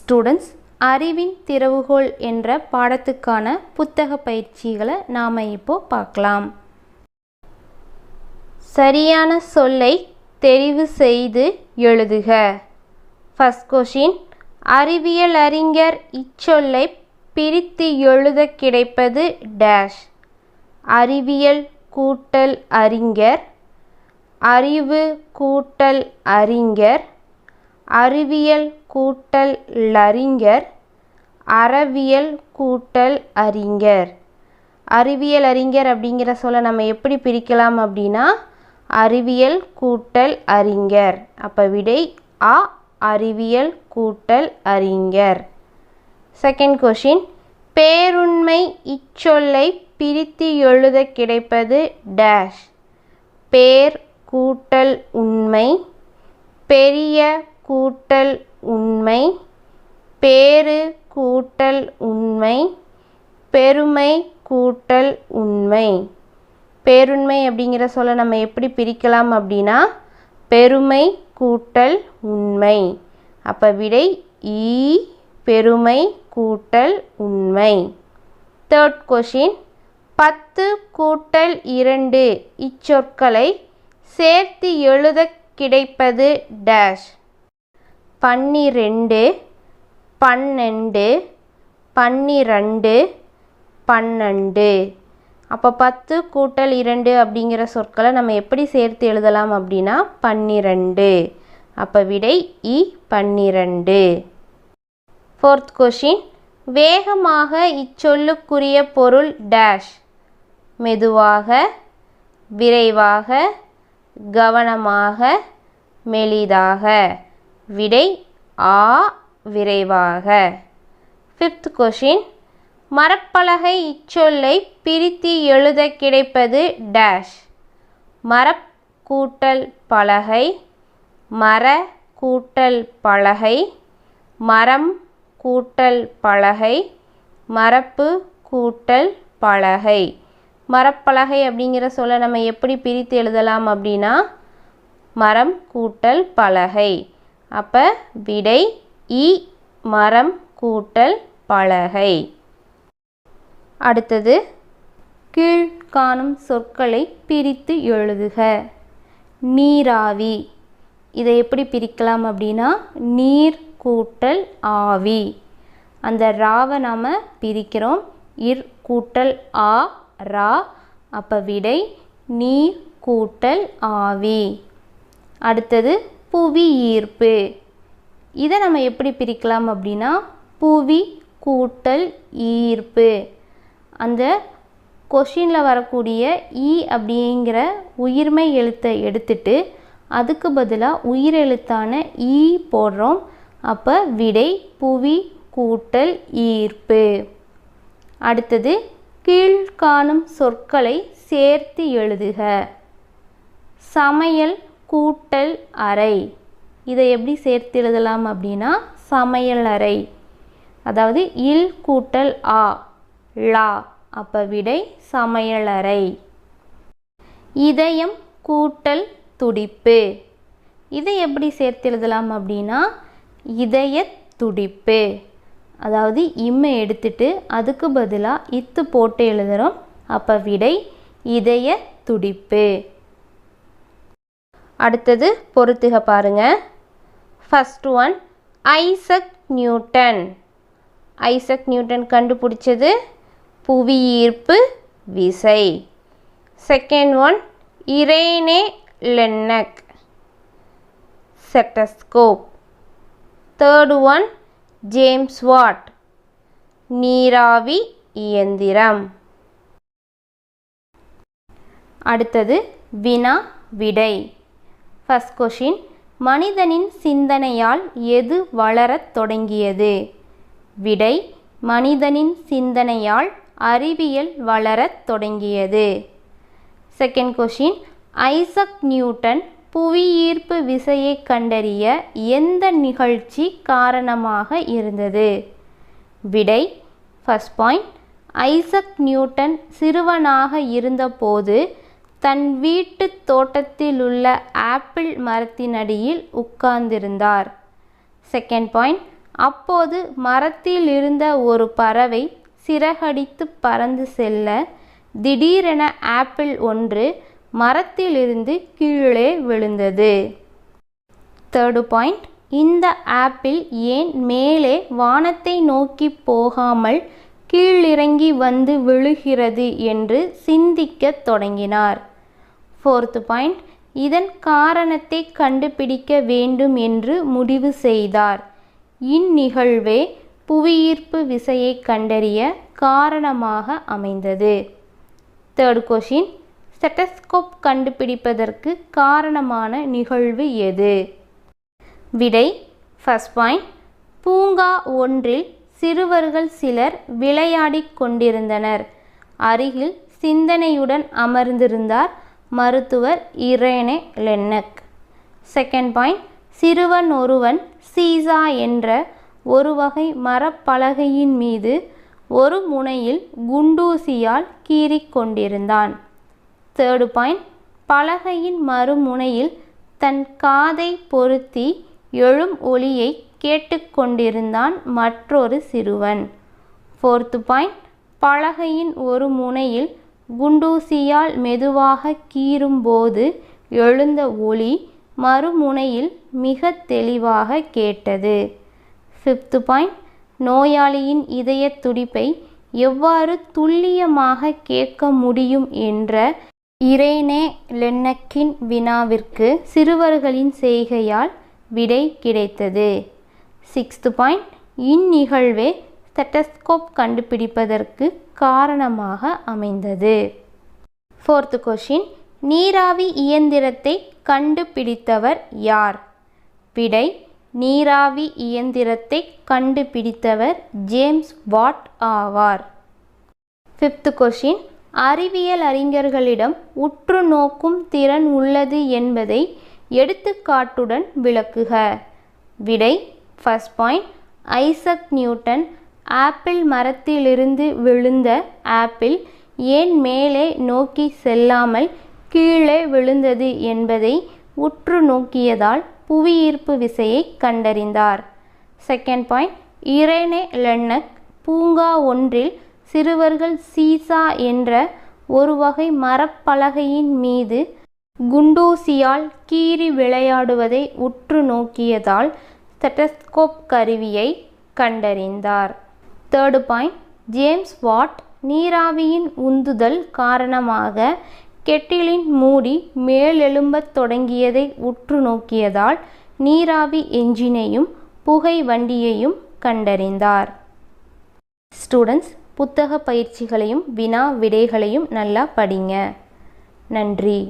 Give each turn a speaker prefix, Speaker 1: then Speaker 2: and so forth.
Speaker 1: students அறிவின் திறவுகோல் என்ற பாடத்துக்கான புத்தக பயிற்சிகளை நாம் இப்போ பார்க்கலாம் சரியான சொல்லை தெரிவு செய்து எழுதுக ஃபஸ்ட் கொஷின் அறிவியல் அறிஞர் இச்சொல்லை பிரித்து எழுத கிடைப்பது டேஷ் அறிவியல் கூட்டல் அறிஞர் அறிவு கூட்டல் அறிஞர் அறிவியல் கூட்டல் லறிஞர் அறவியல் கூட்டல் அறிஞர் அறிவியல் அறிஞர் அப்படிங்கிற சொல்ல நம்ம எப்படி பிரிக்கலாம் அப்படின்னா அறிவியல் கூட்டல் அறிஞர் அப்போ விடை அ அறிவியல் கூட்டல் அறிஞர் செகண்ட் கொஷின் பேருண்மை இச்சொல்லை பிரித்து எழுத கிடைப்பது டேஷ் பேர் கூட்டல் உண்மை பெரிய கூட்டல் உண்மை பேறு கூட்டல் உண்மை பெருமை கூட்டல் உண்மை பேருண்மை அப்படிங்கிற சொல்ல நம்ம எப்படி பிரிக்கலாம் அப்படின்னா பெருமை கூட்டல் உண்மை அப்போ விடை ஈ பெருமை கூட்டல் உண்மை தேர்ட் கொஷின் பத்து கூட்டல் இரண்டு இச்சொற்களை சேர்த்து எழுத கிடைப்பது டேஷ் பன்னிரெண்டு பன்னெண்டு பன்னிரண்டு பன்னெண்டு அப்போ பத்து கூட்டல் இரண்டு அப்படிங்கிற சொற்களை நம்ம எப்படி சேர்த்து எழுதலாம் அப்படின்னா பன்னிரண்டு அப்போ விடை இ பன்னிரண்டு ஃபோர்த் கொஷின் வேகமாக இச்சொல்லுக்குரிய பொருள் டேஷ் மெதுவாக விரைவாக கவனமாக மெலிதாக விடை ஆ விரைவாக ஃபிஃப்த் கொஷின் மரப்பலகை இச்சொல்லை பிரித்து எழுத கிடைப்பது டேஷ் மரக்கூட்டல் கூட்டல் பலகை மர கூட்டல் பலகை மரம் கூட்டல் பலகை மரப்பு கூட்டல் பலகை மரப்பலகை அப்படிங்கிற சொல்ல நம்ம எப்படி பிரித்து எழுதலாம் அப்படின்னா மரம் கூட்டல் பலகை அப்போ விடை இ மரம் கூட்டல் பலகை அடுத்தது கீழ் காணும் சொற்களை பிரித்து எழுதுக நீராவி இதை எப்படி பிரிக்கலாம் அப்படின்னா நீர் கூட்டல் ஆவி அந்த ராவை நாம் பிரிக்கிறோம் இர் கூட்டல் ஆ ரா அப்போ விடை நீர் கூட்டல் ஆவி அடுத்தது புவி ஈர்ப்பு இதை நம்ம எப்படி பிரிக்கலாம் அப்படின்னா புவி கூட்டல் ஈர்ப்பு அந்த கொஷினில் வரக்கூடிய ஈ e அப்படிங்கிற உயிர்மை எழுத்தை எடுத்துட்டு அதுக்கு பதிலாக உயிர் எழுத்தான ஈ e போடுறோம் அப்போ விடை புவி கூட்டல் ஈர்ப்பு அடுத்தது கீழ்காணும் சொற்களை சேர்த்து எழுதுக சமையல் கூட்டல் அறை இதை எப்படி சேர்த்து எழுதலாம் அப்படின்னா சமையல் அறை அதாவது இல் கூட்டல் ஆ லா அப்போ விடை சமையல் அறை இதயம் கூட்டல் துடிப்பு இதை எப்படி சேர்த்து எழுதலாம் அப்படின்னா இதய துடிப்பு அதாவது இம்மை எடுத்துட்டு அதுக்கு பதிலாக இத்து போட்டு எழுதுகிறோம் அப்போ விடை இதய துடிப்பு அடுத்தது பொறுத்துக பாருங்க first one Isaac Newton Isaac Newton கண்டுபிடிச்சது புவியீர்ப்பு விசை second one René Laennec stethoscope third one James Watt நீராவி இயந்திரம் அடுத்தது வினா விடை ஃபஸ்ட் கொஷின் மனிதனின் சிந்தனையால் எது வளரத் தொடங்கியது விடை மனிதனின் சிந்தனையால் அறிவியல் வளரத் தொடங்கியது செகண்ட் கொஷின் ஐசக் நியூட்டன் புவியீர்ப்பு விசையை கண்டறிய எந்த நிகழ்ச்சி காரணமாக இருந்தது விடை ஃபஸ்ட் பாயிண்ட் ஐசக் நியூட்டன் சிறுவனாக இருந்தபோது தன் வீட்டுத் உள்ள ஆப்பிள் மரத்தினடியில் உட்கார்ந்திருந்தார் செகண்ட் பாயிண்ட் அப்போது மரத்தில் இருந்த ஒரு பறவை சிறகடித்து பறந்து செல்ல திடீரென ஆப்பிள் ஒன்று மரத்திலிருந்து கீழே விழுந்தது தேர்டு பாயிண்ட் இந்த ஆப்பிள் ஏன் மேலே வானத்தை நோக்கி போகாமல் கீழிறங்கி வந்து விழுகிறது என்று சிந்திக்கத் தொடங்கினார் ஃபோர்த்து பாயிண்ட் இதன் காரணத்தை கண்டுபிடிக்க வேண்டும் என்று முடிவு செய்தார் இந்நிகழ்வே புவியீர்ப்பு விசையை கண்டறிய காரணமாக அமைந்தது தேர்ட் கொஷின் ஸ்டெட்டஸ்கோப் கண்டுபிடிப்பதற்கு காரணமான நிகழ்வு எது விடை ஃபஸ்ட் பாயிண்ட் பூங்கா ஒன்றில் சிறுவர்கள் சிலர் விளையாடிக் கொண்டிருந்தனர் அருகில் சிந்தனையுடன் அமர்ந்திருந்தார் மருத்துவர் இரேனே லென்னக் செகண்ட் பாயிண்ட் சிறுவன் ஒருவன் சீசா என்ற ஒரு வகை மரப்பலகையின் மீது ஒரு முனையில் குண்டூசியால் கீறிக்கொண்டிருந்தான் தேர்டு பாயிண்ட் பலகையின் மறுமுனையில் தன் காதை பொருத்தி எழும் ஒளியை கேட்டுக்கொண்டிருந்தான் மற்றொரு சிறுவன் ஃபோர்த்து பாயிண்ட் பலகையின் ஒரு முனையில் குண்டூசியால் மெதுவாக கீறும்போது எழுந்த ஒளி மறுமுனையில் மிக தெளிவாக கேட்டது ஃபிஃப்த்து பாயிண்ட் நோயாளியின் இதய துடிப்பை எவ்வாறு துல்லியமாக கேட்க முடியும் என்ற இரேனே லென்னக்கின் வினாவிற்கு சிறுவர்களின் செய்கையால் விடை கிடைத்தது சிக்ஸ்த் பாயிண்ட் இந்நிகழ்வே ஸ்டெட்டஸ்கோப் கண்டுபிடிப்பதற்கு காரணமாக அமைந்தது ஃபோர்த்து கொஷின் நீராவி இயந்திரத்தை கண்டுபிடித்தவர் யார் விடை நீராவி இயந்திரத்தை கண்டுபிடித்தவர் ஜேம்ஸ் வாட் ஆவார் ஃபிஃப்த்து கொஷின் அறிவியல் அறிஞர்களிடம் உற்று நோக்கும் திறன் உள்ளது என்பதை எடுத்துக்காட்டுடன் விளக்குக விடை first point Isaac Newton apple மரத்திலிருந்து விழுந்த ஆப்பிள் ஏன் மேலே நோக்கி செல்லாமல் கீழே விழுந்தது என்பதை உற்று நோக்கியதால் புவியீர்ப்பு விசையை கண்டறிந்தார் செகண்ட் பாயிண்ட் இரேனே லென்னக் பூங்கா ஒன்றில் சிறுவர்கள் சீசா என்ற ஒரு வகை மரப்பலகையின் மீது குண்டூசியால் கீறி விளையாடுவதை உற்று நோக்கியதால் ஸ்டெட்டஸ்கோப் கருவியை கண்டறிந்தார் தேர்டு பாயிண்ட் ஜேம்ஸ் வாட் நீராவியின் உந்துதல் காரணமாக கெட்டிலின் மூடி மேலெழும்பத் தொடங்கியதை உற்று நோக்கியதால் நீராவி எஞ்சினையும் புகை வண்டியையும் கண்டறிந்தார் ஸ்டூடெண்ட்ஸ் புத்தக பயிற்சிகளையும் வினா விடைகளையும் நல்லா படிங்க நன்றி